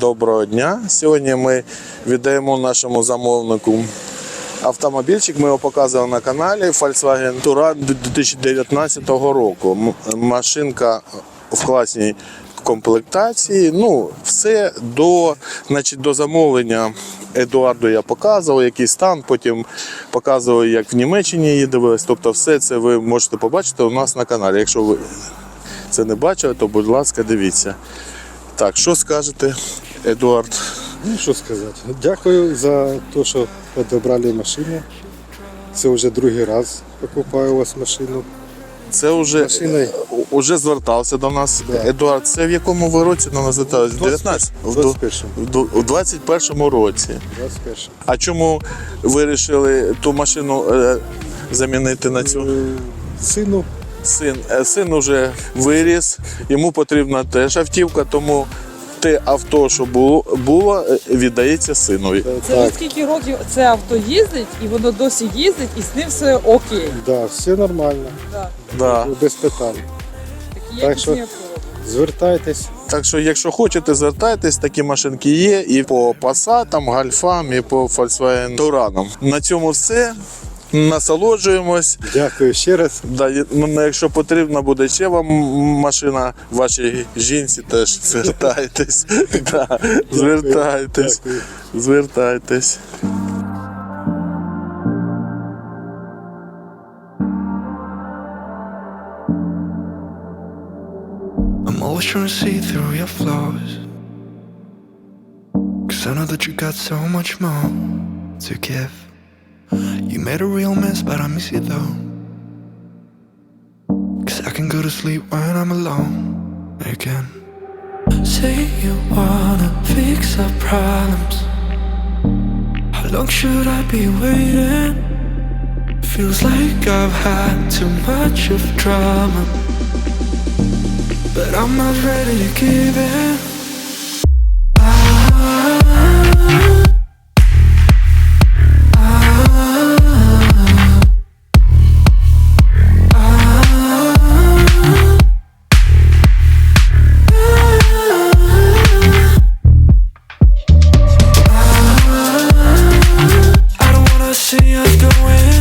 Доброго дня. Сьогодні ми віддаємо нашому замовнику автомобільчик. Ми його показували на каналі Volkswagen Touran 2019 року. Машинка в класній комплектації. Ну, все до, значить, до замовлення Едуарду я показував, який стан, потім показував, як в Німеччині її дивились. Тобто, все це ви можете побачити у нас на каналі. Якщо ви це не бачили, то будь ласка, дивіться. Так, що скажете, Едуард? Ну, що сказати. Дякую за те, що підібрали машину. Це вже другий раз покупаю у вас машину. Це вже, вже звертався до нас. Да. Едуард, це в якому ви році до нас звертались? 19? В ду- 21. в У 21 році. 21. А чому вирішили ту машину е, замінити на цю? Е, Сину Син, е, син уже виріс, йому потрібна теж автівка, тому те авто, що було, було е, віддається синові. Це вже так, скільки років це авто їздить, і воно досі їздить, і з ним все окей. да, все нормально, Да. Да. без питань. Такі Так якісні що- авто. Звертайтесь. Так що, якщо хочете, звертайтесь, такі машинки є і по Passat, Гальфам, і по Volkswagen Touran. На цьому все. Насолоджуємось. Дякую ще раз. Да, і, ну, якщо потрібна буде ще вам машина, вашій жінці теж звертайтесь. Да, звертайтесь. Дякую. Звертайтесь. I'm always trying to see through your flaws. Cause I know that you got so much more to give. Made a real mess, but I miss you though. Cause I can go to sleep when I'm alone again. Say you wanna fix our problems. How long should I be waiting? Feels like I've had too much of drama. But I'm not ready to give in. just going